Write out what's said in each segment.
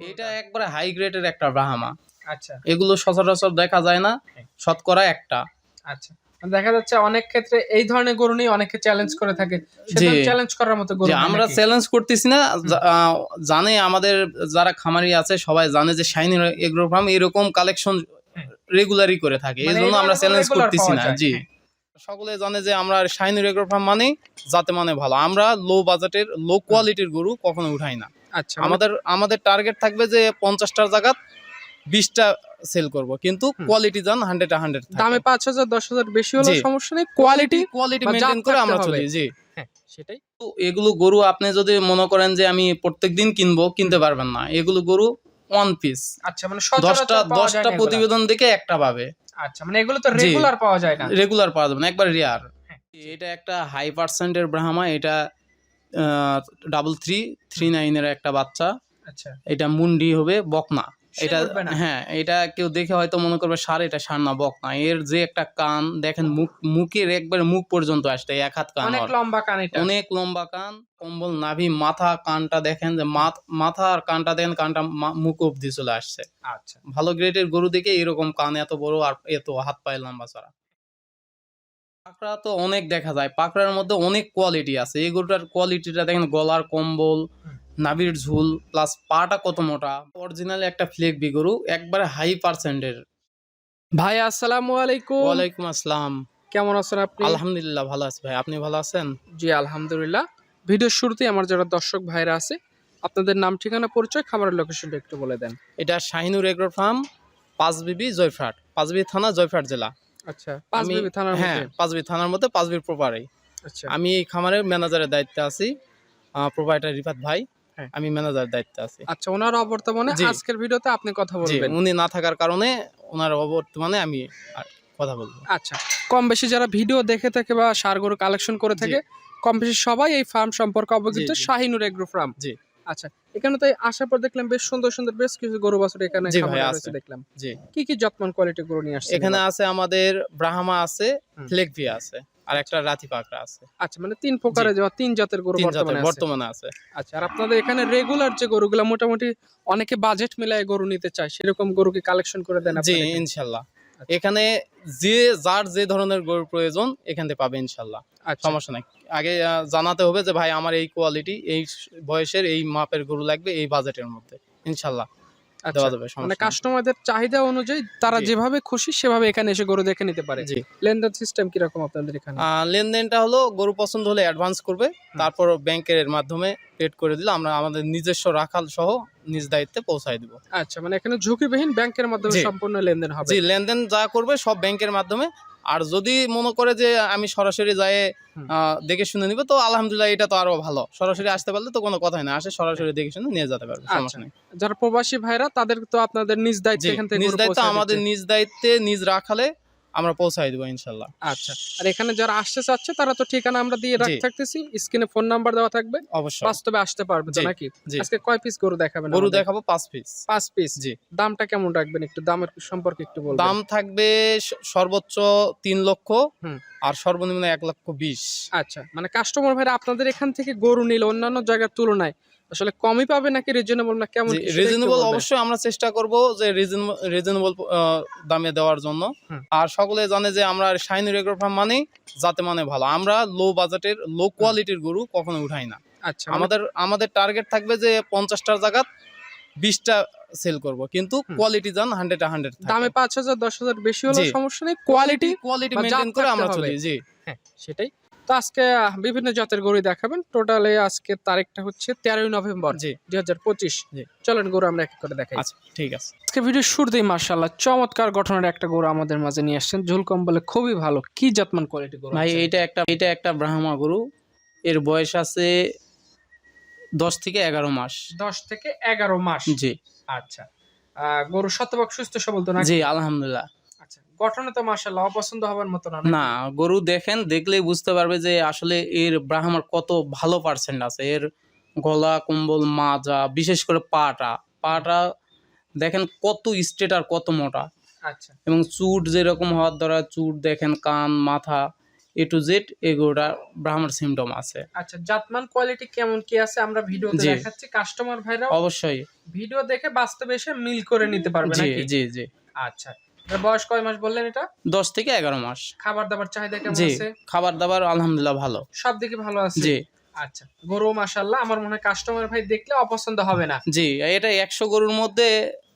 এটা একবারে হাই গ্রেডের একটা ব্রাহ্মা আচ্ছা। এগুলো সচরাচর দেখা যায় না হ্যাঁ। শতকরা একটা। আচ্ছা। দেখা যাচ্ছে অনেক ক্ষেত্রে এই ধরনের গরু নিয়ে অনেকে চ্যালেঞ্জ করে থাকে। চ্যালেঞ্জ করার মতো গরু আমরা চ্যালেঞ্জ করতেছি না। জানে আমাদের যারা খামারি আছে সবাই জানে যে শাইনি এগ্রো ফার্ম এরকম কালেকশন হ্যাঁ। রেগুলারই করে থাকে। এই মানে জন্য আমরা চ্যালেঞ্জ করতেছি না। জি। হ্যাঁ। সকলে জানে যে আমরা শাইনি এগ্রো ফার্ম মানে যাতে মানে ভালো। আমরা লো বাজেটের লো কোয়ালিটির গরু কখনো উঠাই না। আচ্ছা মানে আমাদের আমাদের টার্গেট থাকবে যে পঞ্চাশটার জায়গা বিশটা সেল করব। কিন্তু কোয়ালিটি জান হান্ড্রেড হান্ড্রেড দামে পাঁচ হাজার দশ হাজার বেশি হলে সমস্যা নেই। কোয়ালিটি কোয়ালিটি মেনটেন করে আমরা চলি জি। হ্যাঁ সেটাই। তো এগুলো গরু আপনি যদি মনে করেন যে আমি প্রত্যেক দিন কিনবো কিনতে পারবেন না। এগুলো গরু ওয়ান পিস আচ্ছা মানে দশটা দশটা প্রতিবেদন দেখে একটা পাবে। আচ্ছা মানে এগুলো তো রেগুলার পাওয়া যায় না। রেগুলার পাওয়া যাবে না একবার রেয়ার হ্যাঁ। এটা একটা হাই পার্সেন্টের ব্রাহ্মা এটা ডাবল থ্রি থ্রি নাইনের একটা বাচ্চা। আচ্ছা। এটা মুন্ডি হবে বকনা। এটা হ্যাঁ এটা কেউ দেখে হয়তো মনে করবে সার এটা সার না বকনা। এর যে একটা কান দেখেন মুখ মুখের একবার মুখ পর্যন্ত আসছে এক হাত কান অনেক লম্বা কান এটা। অনেক লম্বা কান কম্বল নাভি মাথা কানটা দেখেন যে মাথ- আর কানটা দেখেন কানটা মুখ অব্দি চলে আসছে। আচ্ছা। ভালো গ্রেডের গরু দেখে এরকম কান এত বড় আর এত হাত পায়ে লম্বা চড়া। পাকড়া তো অনেক দেখা যায়। পাকড়ার মধ্যে অনেক কোয়ালিটি আছে। এই গরুটার কোয়ালিটিটা দেখেন গলার কম্বল। নাভির ঝুল প্লাস পাটা কত মোটা। অরিজিনাল একটা ফ্লেক বি গরু একবারে হাই পার্সেন্টের ভাই আসসালামু আলাইকুম। ওয়ালাইকুম আসসালাম। কেমন আছেন আপনি? আলহামদুলিল্লাহ ভালো আছি ভাই। আপনি ভালো আছেন? জি আলহামদুলিল্লাহ। ভিডিওর শুরুতেই আমার যারা দর্শক ভাইরা আছে আপনাদের নাম ঠিকানা পরিচয় খাবারের লোকেশনটা একটু বলে দেন। এটা শাহিনুর এগ্রো ফার্ম পাঁচবিবি জয়ফ্রাট পাঁচবি থানা জয়ফ্রাট জেলা। আচ্ছা পাঁচ আমি- থানার হ্যাঁ পাঁচবি থানার মধ্যে পাঁচবির প্রপারেই আচ্ছা। আমি এই খামারের ম্যানেজারের দায়িত্বে আছি প্রোভাইডার রিফাত ভাই। হ্যাঁ। আমি দায়িত্বে আছি। আচ্ছা ওনার অবর্তমানে আজকের ভিডিওতে আপনি কথা বলবেন। উনি না থাকার কারণে ওনার অবর্তমানে আমি কথা বলব। আচ্ছা কম বেশি যারা ভিডিও দেখে থাকে বা সার গরু কালেকশন করে থাকে কম বেশি সবাই এই ফার্ম সম্পর্কে অবগত। শাহিনুর এগ্রো ফার্ম জি। আচ্ছা এখানে তো আসার পর দেখলাম বেশ সুন্দর সুন্দর বেশ কিছু গরু বাছুর এখানে জি ভাই, আছে। দেখলাম। জি। কি কি যত্ন কোয়ালিটি গরু নিয়ে আসছে এখানে আছে আমাদের ব্রাহ্মা আছে আছে আর একটা রাতি পাকড়া আছে। আচ্ছা মানে তিন প্রকারের যাওয়া তিন জাতের গরু বর্তমানে আছে। বর্তমানে আছে। আচ্ছা আর আপনাদের এখানে রেগুলার যে গরুগুলো মোটামুটি অনেকে বাজেট মিলায় গরু নিতে চায় সেরকম গরু কি কালেকশন করে দেন জি আপনারা এখানে? আচ্ছা। এখানে যে যার যে ধরনের গরুর প্রয়োজন এখান থেকে পাবে ইনশাল্লাহ আচ্ছা সমস্যা নাই আগে জানাতে হবে যে ভাই আমার এই কোয়ালিটি এই বয়সের এই মাপের গরু লাগবে এই বাজেটের মধ্যে ইনশাল্লাহ দেওয়া যাবে মানে কাস্টমারদের চাহিদা অনুযায়ী তারা যেভাবে খুশি সেভাবে এখানে এসে গরু দেখে নিতে পারে। জি। লেনদেন সিস্টেম কীরকম আপনাদের এখানে? লেনদেনটা হলো গরু পছন্দ হলে অ্যাডভান্স করবে তারপর ব্যাংকের মাধ্যমে পেড করে দিলে আমরা আমাদের নিজস্ব রাখাল সহ নিজ দায়িত্বে পৌঁছায় দিব। আচ্ছা মানে এখানে ঝুঁকিবিহীন ব্যাংকের মাধ্যমে সম্পূর্ণ লেনদেন হবে। জি লেনদেন যা করবে সব ব্যাংকের মাধ্যমে আর যদি মনে করে যে আমি সরাসরি যাই। দেখে শুনে নিব তো আলহামদুলিল্লাহ এটা তো আরও ভালো সরাসরি আসতে পারলে তো কোনো কথাই না আসে সরাসরি দেখে শুনে নিয়ে যেতে পারবে আচ্ছা। সমস্যা নেই যারা প্রবাসী ভাইরা তাদের তো আপনাদের নিজ দায়িত্ব নিজ দায়িত্ব আমাদের নিজ দায়িত্বে নিজ রাখালে আমরা পৌঁছাই দেবো ইনশাল্লাহ। আচ্ছা আর এখানে যারা আসতে চাচ্ছে তারা তো ঠিকানা আমরা দিয়ে রাখ থাকতেছি। স্ক্রিনে ফোন নাম্বার দেওয়া থাকবে। অবশ্যই। বাস্তবে আসতে পারবে তো নাকি? আজকে কয় পিস গরু দেখাবেন গরু দেখাবো পাঁচ পিস পাঁচ পিস জি। দামটা কেমন রাখবেন একটু? দামের সম্পর্কে একটু বলবেন। দাম থাকবে সর্বোচ্চ তিন লক্ষ হুম। আর সর্বনিম্ন এক লক্ষ বিশ। আচ্ছা মানে কাস্টমার ভাইরা আপনাদের এখান থেকে গরু নিলে অন্যান্য জায়গার তুলনায় আসলে কমই পাবে নাকি রিজনেবল না কেমন রিজনেবল অবশ্যই আমরা চেষ্টা করব যে রিজনেবল দামে দেওয়ার জন্য। আর সকলে জানে যে আমরা শাইনি রেগ্রো ফার্ম মানে যাতে মানে ভালো। আমরা লো বাজেটের লো কোয়ালিটির গরু কখনো উঠাই না। আচ্ছা মানে- আমাদের আমাদের টার্গেট থাকবে যে পঞ্চাশটার জায়গা বিশটা সেল করব। কিন্তু কোয়ালিটি জান হান্ড্রেড হান্ড্রেড দামে পাঁচ হাজার দশ হাজার বেশি হলে সমস্যা নেই। কোয়ালিটি কোয়ালিটি মেনটেন করে আমরা চলি জি। হ্যাঁ সেটাই। তো আজকে বিভিন্ন জাতের গরু দেখাবেন। টোটালে আজকে তারিখটা হচ্ছে তেরোই নভেম্বর জি। দুই হাজার পঁচিশ। জি। চলেন গরু আমরা এক করে দেখাই। আচ্ছা ঠিক আছে। আজকে ভিডিও শুরুতেই মার্শাল্লাহ চমৎকার গঠনের একটা গরু আমাদের মাঝে নিয়ে আসছেন। ঝুল কম্বলে খুবই ভালো। কি জাতমান কোয়ালিটি গরু ভাই এটা একটা এটা একটা ব্রাহ্মা গরু। এর বয়স আছে দশ থেকে এগারো মাস। দশ থেকে এগারো মাস। জি। আচ্ছা। গরু শতভাগ সুস্থ সবল তো না জি আলহামদুলিল্লাহ। গঠনে তো মার্শাল্লাহ অপছন্দ হবার মতো না না গরু দেখেন দেখলেই বুঝতে পারবে যে আসলে এর ব্রাহ্মার কত ভালো পার্সেন্ট আছে। এর গলা কম্বল মাজা বিশেষ করে পাটা পাটা দেখেন কত স্ট্রেট আর কত মোটা। আচ্ছা। এবং চুট যেরকম হওয়ার দ্বারা চুট দেখেন কান মাথা এ টু জেড এগুলোটা ব্রাহ্মার সিমটম আছে। আচ্ছা জাতমান কোয়ালিটি কেমন কি আছে আমরা ভিডিওতে। দেখাচ্ছি। কাস্টমার ভাইরা অবশ্যই। ভিডিও দেখে বাস্তবে এসে মিল করে নিতে পারবে জি নাকি? জি জি। আচ্ছা। বয়স কয় মাস বললেন এটা? দশ থেকে এগারো মাস। খাবার দাবার চাহিদা কেমন আছে? খাবার দাবার আলহামদুলিল্লাহ ভালো। সব দিকে ভালো আছে? জি। আচ্ছা গরু মাশাল্লাহ আমার মনে হয় কাস্টমার ভাই দেখলে অপছন্দ হবে না। জি এটা একশো গরুর মধ্যে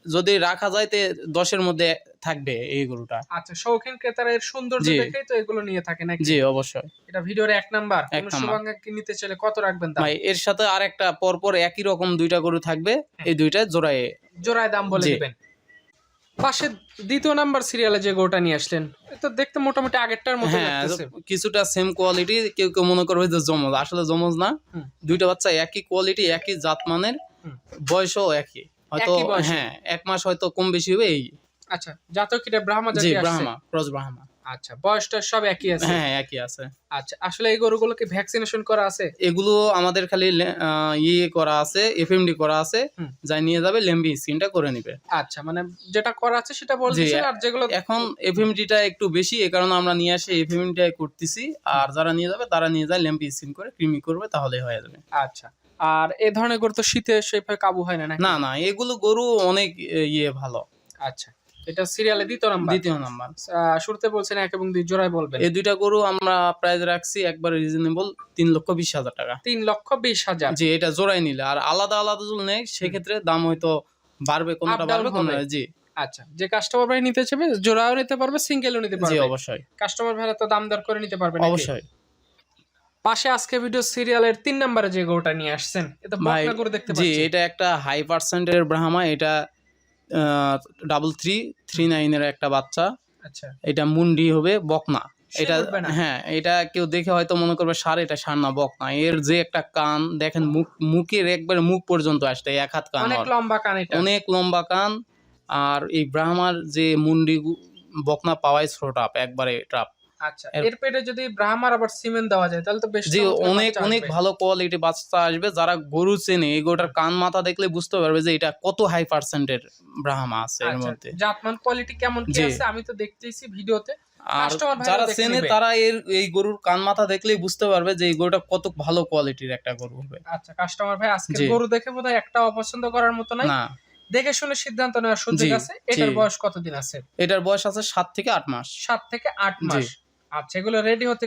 যদি রাখা যায় তে দশের মধ্যে থাকবে এই গরুটা। আচ্ছা শৌখিন ক্রেতারা এর সৌন্দর্য জি। দেখেই তো এগুলো নিয়ে থাকে নাকি? জি অবশ্যই। এটা ভিডিওর এক নাম্বার। কোন। শুভাঙ্গা কি নিতে চাইলে কত রাখবেন দাম? ভাই এর সাথে আরেকটা পরপর একই রকম দুইটা গরু থাকবে হ্যাঁ। এই দুইটা জোড়ায় জোড়ায় দাম বলে দিবেন। পাশে দ্বিতীয় নাম্বার সিরিয়ালে যে গোটা নিয়ে আসলেন এটা দেখতে মোটামুটি আগেরটার মতো হ্যাঁ লাগতেছে। কিছুটা সেম কোয়ালিটি কেউ কেউ মনে করবে যে জমজ আসলে জমজ না। দুইটা বাচ্চা একই কোয়ালিটি একই জাত মানের। বয়সও একই। হয়তো হ্যাঁ এক মাস হয়তো কম বেশি হবে এই। আচ্ছা জাতক এটা ব্রাহ্মা জাতি ব্রাহ্মা ক্রস ব্রাহ্মা। আচ্ছা বয়সটা সব একই আছে? হ্যাঁ একই আছে। আচ্ছা আসলে এই গরুগুলোকে ভ্যাকসিনেশন করা আছে? এগুলো আমাদের খালি ইয়ে করা আছে এফএমডি করা আছে নিয়ে যাবে লেম্বি স্কিনটা করে নিবে। আচ্ছা মানে যেটা করা আছে সেটা বলছি আর যেগুলো এখন এফএমডিটা একটু বেশি এই কারণে আমরা নিয়ে আসি এফএমডিটা করতেছি আর যারা নিয়ে যাবে তারা নিয়ে যায় লেম্বি স্কিন করে ক্রিমি করবে তাহলে হয়ে যাবে। আচ্ছা আর এ ধরনের গরু তো শীতে সেভাবে কাবু হয় না না না এগুলো গরু অনেক ইয়ে ভালো। আচ্ছা। এটা সিরিয়ালে দ্বিতীয় নাম্বার। দ্বিতীয় নাম্বার। শুরুতে বলছেন এক এবং দুই জোড়ায় বলবেন। এই দুইটা গরু আমরা প্রাইস রাখছি একবার রিজনেবল তিন লক্ষ বিশ হাজার টাকা। তিন লক্ষ বিশ হাজার। জি এটা নিলে। আর আলাদা আলাদা নেই সেক্ষেত্রে দাম হয়তো বাড়বে কোনটা বাড়বে কোনটা জি। আচ্ছা যে কাস্টমার ভাই নিতে চাইবে জোড়াও নিতে পারবে সিঙ্গেলও নিতে জি পারবে। অবশ্যই। কাস্টমার ভাইরা তো দাম দর করে নিতে পারবে অবশ্যই। পাশে আজকে ভিডিও সিরিয়ালের তিন নাম্বারে যে গরুটা নিয়ে আসছেন এটা ভাই বকনা দেখতে জি এটা একটা হাই পার্সেন্টের ব্রাহ্মা এটা ডাবল থ্রি থ্রি নাইনের একটা বাচ্চা। আচ্ছা। এটা মুন্ডি হবে বকনা। এটা হ্যাঁ এটা কেউ দেখে হয়তো মনে করবে সার এটা সার না বক না এর যে একটা কান দেখেন মুখ মুখের একবার মুখ পর্যন্ত আসতে এক হাত কান অনেক লম্বা কান এটা। অনেক লম্বা কান আর এই ব্রাহ্মার যে মুন্ডি বকনা পাওয়াই আপ একবারে ট্রাপ আচ্ছা এর- পেটে যদি ব্রাহ্মার আবার সিমেন্ট দেওয়া যায় তাহলে তো বেশ চমৎকার অনেক অনেক ভালো কোয়ালিটি বাচ্চা আসবে যারা গরু চেনে এই গরুটার কান মাথা দেখলে বুঝতে পারবে যে এটা কত হাই পার্সেন্টের ব্রাহ্মা আছে এর আচ্ছা, মধ্যে। জাতমান কোয়ালিটি কেমন কি আছে? আমি তো দেখতেইছি ভিডিওতে। আর যারা চেনে তারা এর এই গরুর কান মাথা দেখলেই বুঝতে পারবে যে এই গরুটা কত ভালো কোয়ালিটির একটা গরু হবে। আচ্ছা কাস্টমার ভাই আজকে গরু দেখে বোধহয় একটা অপছন্দ করার মতো নাই। না। দেখে শুনে সিদ্ধান্ত নেওয়ার সুযোগ আছে। এটার বয়স কতদিন আছে? এটার বয়স আছে সাত থেকে আট মাস। সাত থেকে আট মাস। আচ্ছা এগুলো রেডি হতে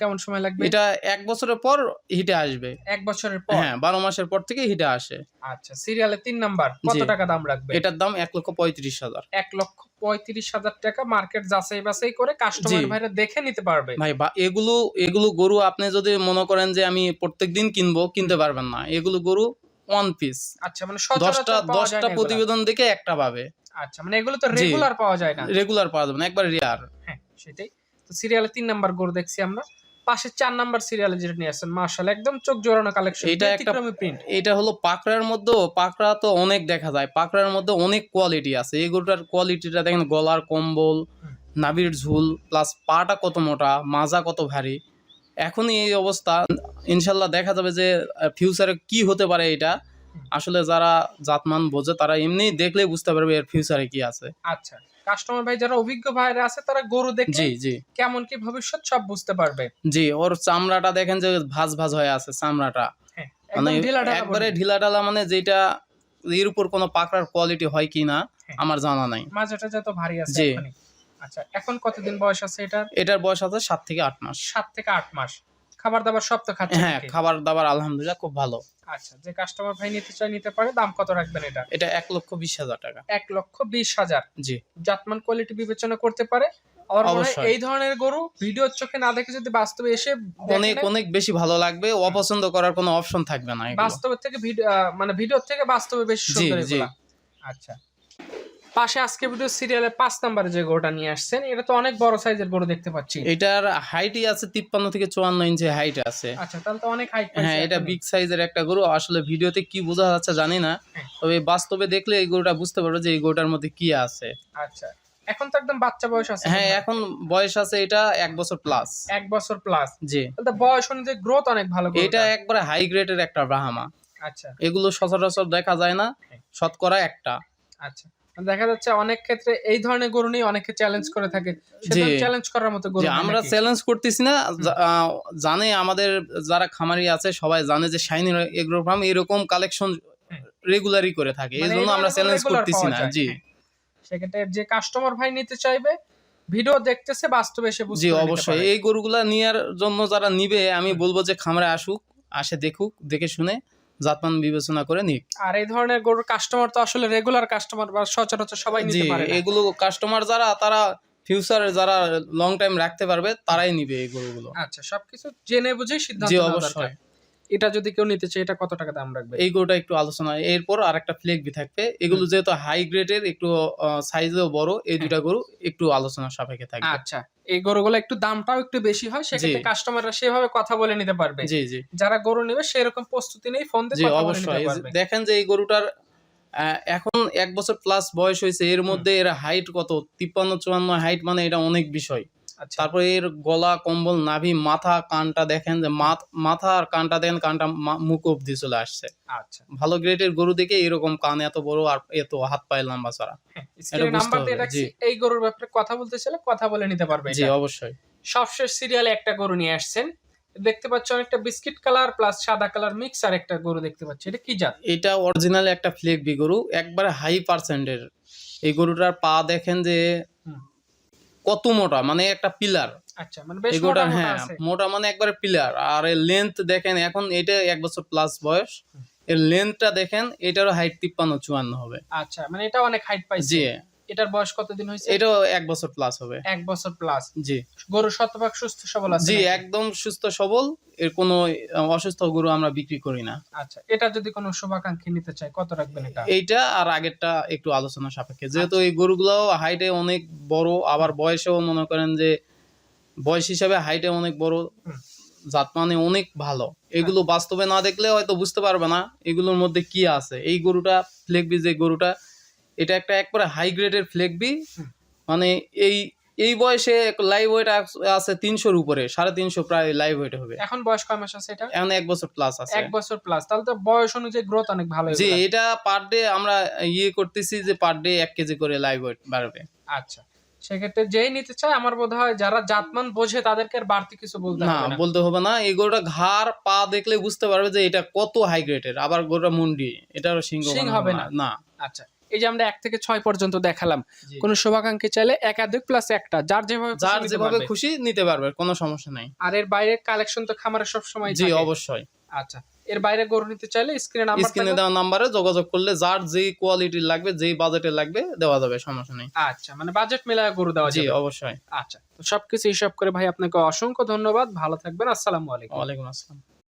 কেমন সময় লাগবে? এটা এক বছরের পর হিটে আসবে। এক বছরের পর? হ্যাঁ বারো মাসের পর থেকে হিটে আসে। আচ্ছা সিরিয়ালে তিন নাম্বার কত টাকা দাম রাখবে? এটার দাম এক লক্ষ পঁয়ত্রিশ হাজার। এক লক্ষ পঁয়ত্রিশ হাজার টাকা মার্কেট যাচাই বাছাই করে কাস্টমার ভাইরা দেখে নিতে পারবে। ভাই এগুলো এগুলো গরু আপনি যদি মনে করেন যে আমি প্রত্যেক দিন কিনবো কিনতে পারবেন না। এগুলো গরু ওয়ান পিস আচ্ছা মানে দশটা দশটা প্রতিবেদন দেখে একটা পাবে। আচ্ছা মানে এগুলো তো রেগুলার পাওয়া যায় না। রেগুলার পাওয়া যাবে না একবার রেয়ার হ্যাঁ সেটাই। তো সিরিয়ালে তিন নাম্বার গরু দেখছি আমরা। পাশে চার নাম্বার সিরিয়ালে যেটা নিয়ে আসছেন মার্শাল একদম চোখ জোড়ানো কালেকশন এটা একটা- প্রিন্ট এটা হলো পাকড়ার মধ্যেও পাকড়া তো অনেক দেখা যায় পাকড়ার মধ্যে অনেক কোয়ালিটি আছে। এই গরুটার কোয়ালিটিটা দেখেন গলার কম্বল। নাভির ঝুল প্লাস পাটা কত মোটা মাজা কত ভারী। এখনই এই অবস্থা ইনশাল্লাহ দেখা যাবে যে ফিউচারে কি হতে পারে এটা। আসলে যারা জাতমান বোঝে তারা এমনি দেখলে বুঝতে পারবে এর ফিউচারে কি আছে। আচ্ছা কাস্টমার ভাই যারা অভিজ্ঞ ভাইরা আছে তারা গরু দেখে জি জি। কেমন কি ভবিষ্যৎ সব বুঝতে পারবে। জি ওর চামড়াটা দেখেন যে ভাজ ভাজ হয়ে আছে চামড়াটা। হ্যাঁ মানে একবারে ঢিলা ঢালা মানে যেটা এর উপর কোনো পাকড়ার কোয়ালিটি হয় কি না হ্যাঁ। আমার জানা নাই। মাঝেটা যত ভারী আছে জি। আচ্ছা এখন কতদিন বয়স আছে এটার? এটার বয়স আছে সাত থেকে আট মাস। সাত থেকে আট মাস। খাবার দাবার সব তো খাচ্ছে হ্যাঁ খাবার দাবার আলহামদুলিল্লাহ খুব ভালো। আচ্ছা যে কাস্টমার ভাই নিতে চায় নিতে পারে দাম কত রাখবেন এটা? এটা এক লক্ষ বিশ হাজার টাকা। এক লক্ষ বিশ হাজার? জি। জাতমান কোয়ালিটি বিবেচনা করতে পারে? আমার মনে হয়। এই ধরনের গরু ভিডিওর চোখে না দেখে যদি বাস্তবে এসে অনেক অনেক বেশি ভালো লাগবে। অপছন্দ করার কোনো অপশন থাকবে না। বাস্তবের থেকে ভিডিও মানে ভিডিওর থেকে বাস্তবে বেশি সুন্দর আচ্ছা। পাশে আজকে ভিডিও সিরিয়ালে পাঁচ নাম্বারে যে গরুটা নিয়ে আসছেন এটা তো অনেক বড় সাইজের গরু দেখতে পাচ্ছি। এটার হাইটই আছে তিপ্পান্ন থেকে চুয়ান্ন ইঞ্চি হাইট আছে। আচ্ছা তাহলে তো অনেক হাইট হ্যাঁ এটা বিগ সাইজের একটা গরু আসলে ভিডিওতে কি বোঝা যাচ্ছে জানি না হ্যাঁ। তবে বাস্তবে দেখলে এই গরুটা বুঝতে পারবে যে এই গরুটার মধ্যে কি আছে। আচ্ছা এখন তো একদম বাচ্চা বয়স আছে। হ্যাঁ এখন বয়স আছে এটা এক বছর প্লাস এক বছর প্লাস জি। তাহলে বয়স অনুযায়ী গ্রোথ অনেক ভালো এটা একবারে হাই গ্রেডের একটা ব্রাহ্মা আচ্ছা। এগুলো সচরাচর দেখা যায় না হ্যাঁ। শতকরা একটা। আচ্ছা। দেখা যাচ্ছে অনেক ক্ষেত্রে এই ধরনের গরু নিয়ে অনেকে চ্যালেঞ্জ করে থাকে। চ্যালেঞ্জ করার মতো গরু আমরা চ্যালেঞ্জ করতেছি না জানে আমাদের যারা খামারি আছে সবাই জানে যে শাইনি এগ্রো ফার্ম এরকম কালেকশন রেগুলারই করে থাকে এই মানে জন্য আমরা চ্যালেঞ্জ করতেছি না জি। হ্যাঁ। সেক্ষেত্রে যে কাস্টমার ভাই নিতে চাইবে ভিডিও দেখতেছে বাস্তবে এসে বুঝতে জি অবশ্যই। এই গরুগুলা নেওয়ার জন্য যারা নিবে আমি বলব যে খামারে আসুক আসে দেখুক দেখে শুনে। জাতমান বিবেচনা করে নিক। আর এই ধরনের গরুর কাস্টমার তো আসলে রেগুলার কাস্টমার বা সচরাচর সবাই নিতে পারে এগুলো কাস্টমার যারা তারা ফিউচারে যারা লং টাইম রাখতে পারবে তারাই নিবে এই গরুগুলো। আচ্ছা সবকিছু জেনে বুঝে সিদ্ধান্ত জি অবশ্যই। এটা যদি কেউ নিতে চায় এটা কত টাকা দাম রাখবে? এই গরুটা একটু আলোচনা এরপর আর একটা ফ্লেগবি থাকবে। এগুলো যেহেতু হাই গ্রেডের একটু সাইজেও বড় এই দুইটা গরু একটু আলোচনা সাপেক্ষে থাকবে। আচ্ছা। এই গরুগুলো একটু দামটাও একটু বেশি হয় সেক্ষেত্রে। কাস্টমাররা সেভাবে কথা বলে নিতে পারবে। জি জি। যারা গরু নেবে সেরকম প্রস্তুতি নেই ফোন দিয়ে কথা বলে অবশ্যই। দেখেন যে এই গরুটার আহ, এখন এক বছর প্লাস বয়স হয়েছে এর মধ্যে এর হাইট কত? তিপ্পান্ন চুয়ান্ন হাইট মানে এটা অনেক বিষয়। তারপরে এর গলা কম্বল নাভি মাথা কানটা দেখেন যে মাথা আর কানটা দেখেন কানটা মুখ অব্দি চলে আসছে। আচ্ছা। ভালো গ্রেডের গরু দেখে এরকম কান এত বড় আর এত হাত পায়ে লম্বা রাখছি জি। এই গরুর ব্যাপারে কথা বলতে চাইলে কথা বলে নিতে পারবে জি। অবশ্যই। সবশেষ সিরিয়ালে একটা গরু নিয়ে আসছেন। দেখতে পাচ্ছ অনেকটা বিস্কিট কালার প্লাস সাদা কালার মিক্স আর একটা গরু দেখতে পাচ্ছি। এটা কি জাত? এটা অরিজিনাল একটা ফ্লেক বি গরু একবারে হাই পার্সেন্টের এই গরুটার পা দেখেন যে। কত মোটা মানে একটা পিলার। আচ্ছা মানে বেশ এই মোটা হ্যাঁ মোটা মানে একবারে পিলার। আর এর লেন্থ দেখেন এখন এটা এক বছর প্লাস বয়স। এর লেন্থটা দেখেন এটারও হাইট তিপ্পান্ন চুয়ান্ন হবে। আচ্ছা মানে এটা অনেক হাইট পাইছে। জি। এটার বয়স কতদিন হয়েছে? এটাও এক বছর প্লাস হবে। এক বছর প্লাস জি। গরু শতভাগ সুস্থ সবল আছে জি একদম সুস্থ সবল। এর কোনো অসুস্থ গরু আমরা বিক্রি করি না। আচ্ছা এটা যদি কোনো শুভাকাঙ্ক্ষী নিতে চায় কত রাখবেন এটা? এইটা আর আগেরটা একটু আলোচনা সাপেক্ষে। যেহেতু এই গরুগুলো হাইটে অনেক বড় আবার বয়সেও মনে করেন যে বয়স হিসাবে হাইটে অনেক বড় জাত মানে অনেক ভালো। এগুলো বাস্তবে না দেখলে হয়তো বুঝতে পারবে না এগুলোর মধ্যে কি আছে। এই গরুটা ফ্লেগবি যে গরুটা এটা একটা একবারে হাই গ্রেডের ফ্লেগবি মানে এই এই বয়সে লাইভ ওয়েট আছে তিনশোর উপরে সাড়ে তিনশো প্রায় লাইভ ওয়েট হবে। এখন বয়স কয় মাস আছে এটা? এখন এক বছর প্লাস আছে। এক বছর প্লাস তাহলে তো বয়স অনুযায়ী গ্রোথ অনেক ভালো জি এটা পার ডে আমরা ইয়ে করতেছি যে পার ডে এক কেজি করে লাইভ ওয়েট বাড়বে। আচ্ছা। সেক্ষেত্রে যেই নিতে চায় আমার বোধ হয় যারা জাতমান বোঝে তাদেরকে আর বাড়তি কিছু বলতে না বলতে হবে না। এই গরুটা ঘাড় পা দেখলে বুঝতে পারবে যে এটা কত হাই গ্রেডের আবার গরুটা মুন্ডি এটারও সিংহ শিং বানানো হবে না। না। আচ্ছা। এই যে আমরা এক থেকে ছয় পর্যন্ত দেখালাম। কোন শুভাকাঙ্ক্ষী চাইলে একাধিক প্লাস একটা যার যেভাবে যার যেভাবে খুশি নিতে পারবে কোনো সমস্যা নাই। আর এর বাইরে কালেকশন তো খামারে সব সময় জি অবশ্যই। আচ্ছা এর বাইরে গরু নিতে চাইলে স্ক্রিনে নাম্বার স্ক্রিনে দেওয়া নাম্বারে যোগাযোগ করলে যার যেই কোয়ালিটির লাগবে যেই বাজেটের লাগবে দেওয়া যাবে সমস্যা নেই। আচ্ছা মানে বাজেট মেলায় গরু দেওয়া জি অবশ্যই। আচ্ছা তো সবকিছু হিসাব করে ভাই আপনাকে অসংখ্য ধন্যবাদ। ভালো থাকবেন। আসসালামু আলাইকুম। ওয়ালাইকুম আসসালাম।